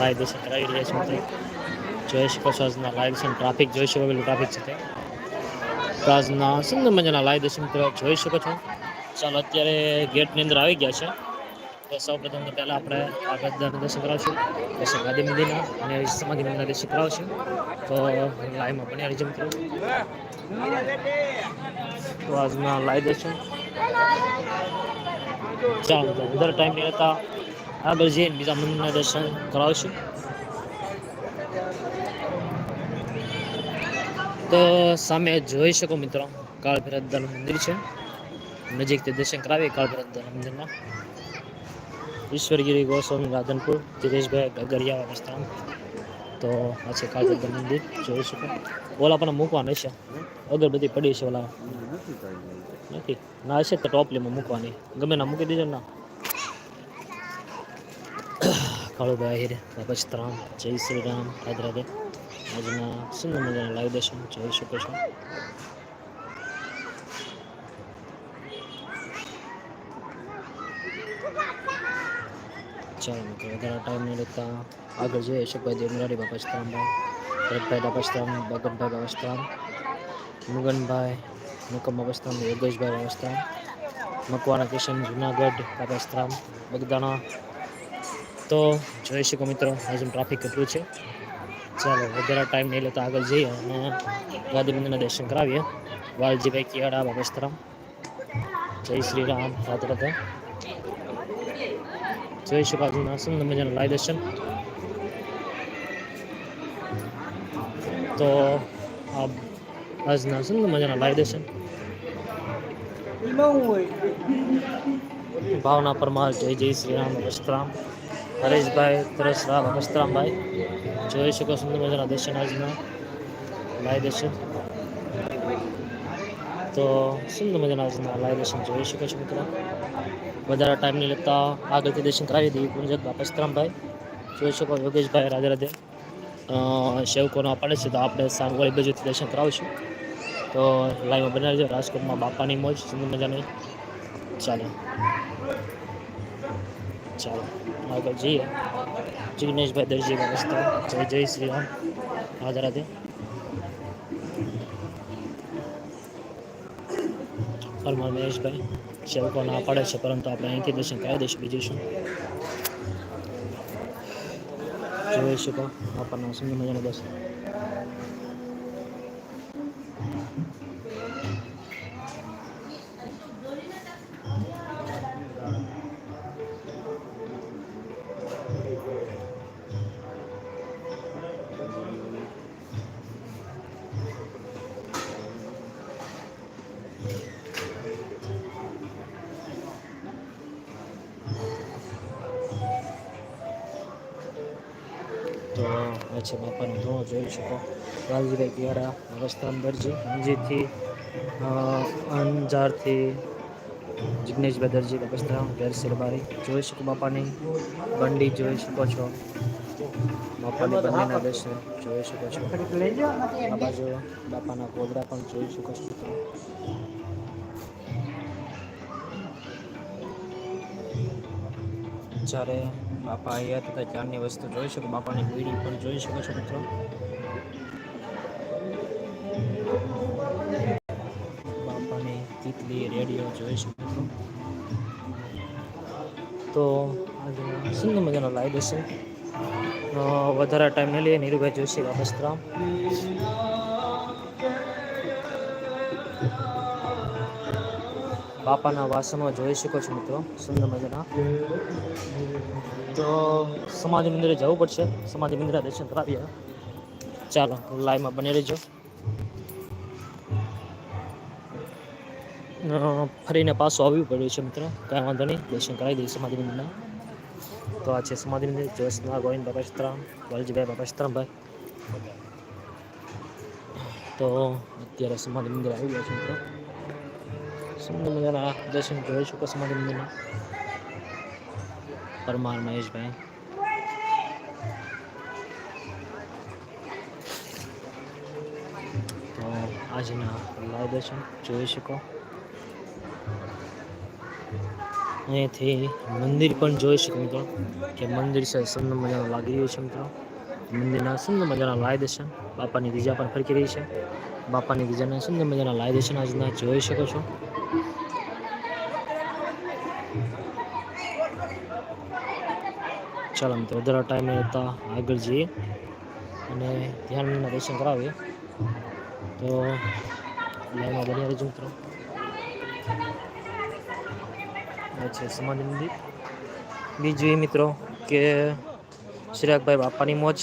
Live દર્શન કરાવી રહ્યા છે મિત્રો જોઈ શકો છો આજના લાઈવ દર્શન. ટ્રાફિક જોઈ શકો પેલું ટ્રાફિક છે તે. તો આજના સુંદર મજાના લાઈવ દર્શન જોઈ શકો છો. ચાલો અત્યારે ગેટની અંદર આવી ગયા છે. તો સૌ પ્રથમ તો પહેલાં આપણે આગળ દર્શન કરાવશું. પછી ગાંધી મંદિરના અને સમાધિ મંદિરના દર્શન કરાવશું. તો લાઈવમાં પણ રિઝમ કરું તો આજના લાઈવ દર્શન. ચાલો, તો વધારે ટાઈમ નહીં રહેતા. આગળ જઈને બીજા મંદિરના દર્શન કરાવશું. તો સામે જોઈ શકો મિત્રો કાળ ભૈરવદાનું મંદિર છે. નજીકથી દર્શન કરાવીએ કાળભરત મંદિરમાં. ઈશ્વરગીરી, ગોસ્વામી, રાધનપુર, ધીરેશભાઈ, ગગરિયા સ્થાન તો આ છે કાળ મંદિર, જોઈ શકો. ઓલા પણ મૂકવાના છે. અગરબત્તી પડી છે ઓલા. નથી. ના હશે તો ટોપલીમાં મૂકવાની. ગમે ના મૂકી દેજો ના. કાળુભાઈ આહિર બાબસ્તરામ જય શ્રી રામ રાધે આજના સુંદર મજાના લાઈવ દર્શન જોઈ શકો છો ચાલો મિત્રો વધારે ટાઈમ નહીં લેતા આગળ જઈએ શકભાઈ દેવરાડી બાપસ્તરામભાઈ ભરતભાઈ બાપસ્તરામ બગનભાઈ બાપસ્તરામ મુગનભાઈ મુકમ બાપસ્તરામ યોગેશભાઈ બાપસ્તરામ મકવાણા કિશન જુનાગઢ બાપસ્તરામ બગદાણા તો જોઈ શકો મિત્રો હજુ ટ્રાફિક કેટલું છે. ચાલો વધારે ટાઈમ નહીં લેતા આગળ જઈએ અને ગાંધી મંદિરના દર્શન કરાવીએ. વાલજીભાઈ કિયાડા બાબસ્તરામ જય શ્રી રામ રાધે રાધે. જોઈ શકો આજના સુંદર મજાના લાઈ દર્શન. તો આ આજના સુંદર મજાના લાઈ દર્શન. ભાવના પરમાર જય જય શ્રી રામ બાબસ્તરામ હરેશભાઈ, તરસરામ અમસ્તરામભાઈ જોઈ શકો સુંદર મજાના દર્શન આજના. લાઈવ દર્શન. તો સુંદર મજાના આજના લાઈવ દર્શન જોઈ શકો છો મિત્રો? વધારે ટાઈમ નહીં લેતા, આગળથી દર્શન કરાવી દઈએ. કુંજક બાપસ્તરામભાઈ જોઈ શકો યોગેશભાઈ, રાધે રાધે. સેવકોનો આપણે છે, તો આપણે સાંગવાળી બાજુથી દર્શન કરાવીશું. તો લાઈવમાં બનાવી રાજકોટમાં બાપાની મોજ સુંદર મજાની ચાલો. ચાલો. આગળ જઈએ જિગ્નેશભાઈ દરજી વ્યવસ્થા જય જય શ્રી રામ રાધે રાધે પરમાર મહેશભાઈ સેવકો ના પાડે છે પરંતુ આપણે અહીંથી દર્શન કરાવી દઈશું બીજું શું જોઈ શકો આપણને સુંદર મજાનું દર્શન આ છે બાપાનો ધોળો જોઈ શકો. લાલજીભાઈ કિયારા અવસ્થાન દરજી અંજીથી અંજારથી જિગ્નેશભાઈ દરજી અવસ્થા ઘેર સિરબારી જોઈ શકો બાપાની? બંડી જોઈ શકો છો. બાપાની બંડીના દર્શન જોઈ શકો છો. આ બાજુ બાપાના કોદરા પણ જોઈ શકો છો. જ્યારે બાપા અહીંયા તથા ચારની વસ્તુ જોઈ શકો, બાપાની બીડી પણ જોઈ શકો છો મિત્રો. બાપાની તીતલી રેડિયો જોઈ શકો છો. તો આજે સુંદર મજાનો લાઈવ હશે. વધારે ટાઈમ નહીં લઈએ, નીરુભાઈ જોશી વાપસ્તરામ બાપાના વાસણો જોઈ શકો છો મિત્રો, સુંદર મજાના. તો સમાધિ મંદિરે જવું પડશે. સમાધિ મંદિરે દર્શન કરાવીએ. ચાલો લાઈવમાં બની રહેજો. ફરીને પાછું આવવું પડ્યું છે મિત્રો. કાંઈ વાંધો નહીં, દર્શન કરાવી દઈએ સમાધિ મંદિરના તો આ છે સમાધિ મંદિર જોશના ગોવિંદ બાપાસ્તરામ વાલજીભાઈ બાપાસ્તરામભાઈ તો અત્યારે સમાધિ મંદિર આવી ગયા છે મિત્રો. સુંદર મજાના દર્શન જોઈ શકો સમાધિ મંદિરના પરમાર મહેશભાઈ. તો આજના લાઈવ દર્શન જોઈ શકો. અહીંયાથી મંદિર પણ જોઈ શકો મિત્રો, કે મંદિર છે સુંદર મજાનું લાગી રહ્યું છે મિત્રો. મંદિરના સુંદર મજાના લાય દર્શન. બાપાની રીજા પણ ફરકી રહી છે. બાપાની ધીજાના સુંદર મજાના લાય દર્શન આજના જોઈ શકો છો. ચાલો મિત્રો, વધારે ટાઈમે હતા, આગળ જઈએ. અને ધ્યાનના દર્શન કરાવીએ. તો લાઈનમાં બની રહેજો મિત્રો. અચ્છા સમાધિ મંદિર. બીજું એ મિત્રો કે શ્રીરાગભાઈ બાપાની મોજ.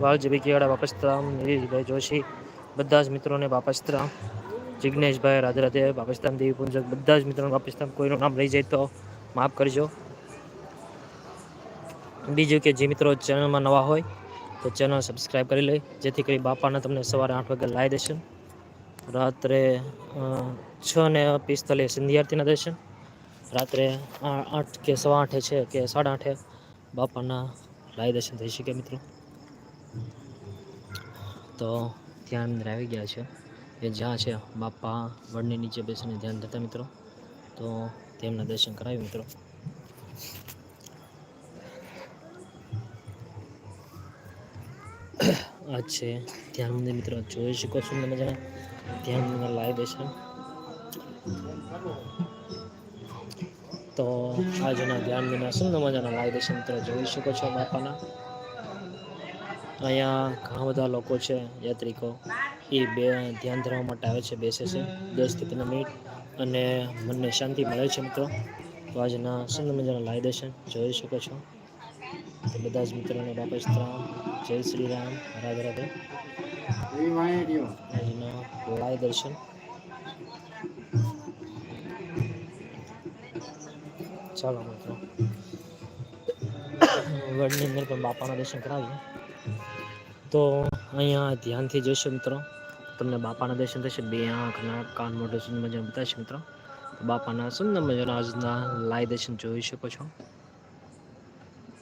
વાલજીભાઈ કેવાડા બાપસ્તરામ નિરીશભાઈ જોશી, બધા જ મિત્રોને બાપસ્તરામ જિજ્ઞેશભાઈ રાધે રાધે બાપસ્તરામ, દેવી પુંજક, બધા જ મિત્રોને બાપસ્તરામ. કોઈનું નામ રહી જાય તો માફ કરજો. બીજું કે જે મિત્રો ચેનલમાં નવા હોય, તો ચેનલ સબસ્ક્રાઈબ કરી લે જેથી કરી બાપાને તમને સવારે આઠ વાગે લાવી દર્શન રાત્રે છ ને પિસ્તાલીસ સંધ્યા આરતીના દર્શન રાત્રે આઠ કે સવા આઠે છે કે સાડા આઠે બાપાના લાય દર્શન થઈ શકે મિત્રો. તો ધ્યાન અંદર આવી ગયા છે એ જ્યાં છે બાપા વડની નીચે બેસીને ધ્યાન થતા મિત્રો. તો તેમના દર્શન કરાવી મિત્રો. આ છે. ધ્યાન મંદિર મિત્રો જોઈ શકો છો તમે મજાના ધ્યાન મંદિર લાઈવ હશે. તો આજના ધ્યાન મંદિરના સુંદર મજાના લાઈવ હશે મિત્રો, જોઈ શકો છો બાપાના. અહીંયા ઘણા બધા લોકો છે, યાત્રિકો. એ બે ધ્યાન ધરવા માટે આવે છે, બેસે છે દસથી પંદર મિનિટ. અને મનને શાંતિ મળે છે મિત્રો. તો આજના સુંદર મજાના લાઈવ દર્શન જોઈ શકો છો. તો બધા જ મિત્રોને બાપા રામ, જય શ્રી રામ, રાધે રાધે. આજના લાય દર્શન. ચાલો મિત્રો. વડની અંદર પણ બાપાના દર્શન કરાવીએ. તો અહીંયા ધ્યાનથી જોશો મિત્રો. તમને બાપાના દર્શન થશે. બે આંખ, નાક, કાન, મોઢું, સુંદર મજાનું બતાવશે મિત્રો. બાપાના સુંદર મજાના આજના લાય દર્શન જોઈ શકો છો.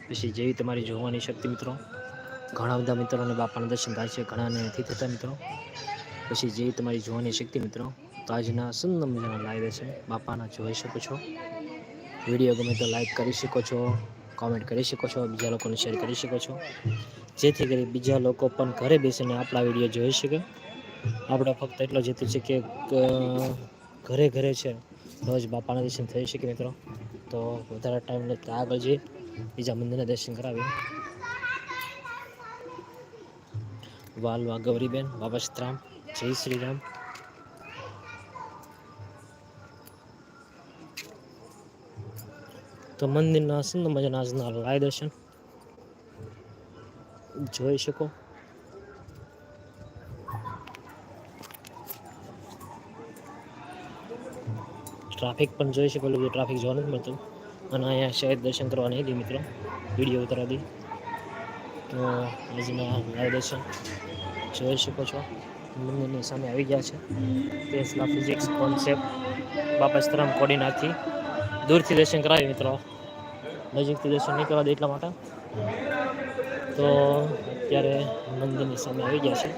પછી જેવી તમારી જોવાની શક્તિ મિત્રો, ઘણા બધા મિત્રોને બાપાના દર્શન થાય છે ઘણાને નથી થતા મિત્રો. પછી જેવી તમારી જોવાની શક્તિ મિત્રો, તો આજના સુંદર મજાના લાઈવ છે. બાપાના જોઈ શકો છો. વીડિયો ગમે તો લાઈક કરી શકો છો કોમેન્ટ કરી શકો છો, બીજા લોકોને શેર કરી શકો છો. જેથી કરી બીજા લોકો પણ ઘરે બેસીને આપણા વીડિયો જોઈ શકે. આપણે ફક્ત એટલો જ છે કે ઘરે ઘરે છે રોજ બાપાના દર્શન થઈ શકે મિત્રો. તો વધારે ટાઈમ લેતા આગળ જઈએ. બીજા મંદિરના દર્શન કરાવીએ વાલવા ગૌરીબેન બાબા સીતરામ જય શ્રી રામ તો મંદિરના સુંદર મજાના આજના લાય દર્શન જોઈ શકો ટ્રાફિક પણ જોઈ શકો લોકો ટ્રાફિક જોવા નથી મળતું અને અહીંયા શહેર દર્શન કરવા નહીં દે મિત્રો. વીડિયો ઉતરા દે તો આજના લાઈવ દર્શન જોઈ શકો છો. મંદિરની સામે આવી ગયા છે. ટેસ્લા ફિઝિક્સ કોન્સેપ્ટ બાપા સીતારામ કોડીનાથથી દૂરથી દર્શન કરાવી મિત્રો. નજીકથી દર્શન નહીં કરવા દે એટલા માટે. તો અત્યારે મંદિરની સામે આવી ગયા છે.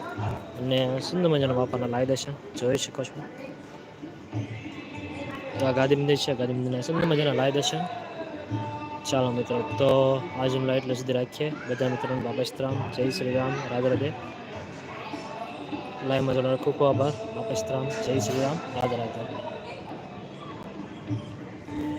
અને સુંદર મજાના બાપાના લાઈવ દર્શન જોઈ શકો છો. તો આ ગાંધી મંદિર છે ગાંધી મંદિરના સુંદર મજાના લાય દર્શન. ચાલો મિત્રો, તો આજનું લાઈટ સુધી રાખીએ. બધા મિત્રોને બાપા જય શ્રી રામ. રાધે રાધે. લાઈવમાં જોડાવા ખૂબ ખૂબ આભાર. બાપા જય શ્રી રામ. રાધે.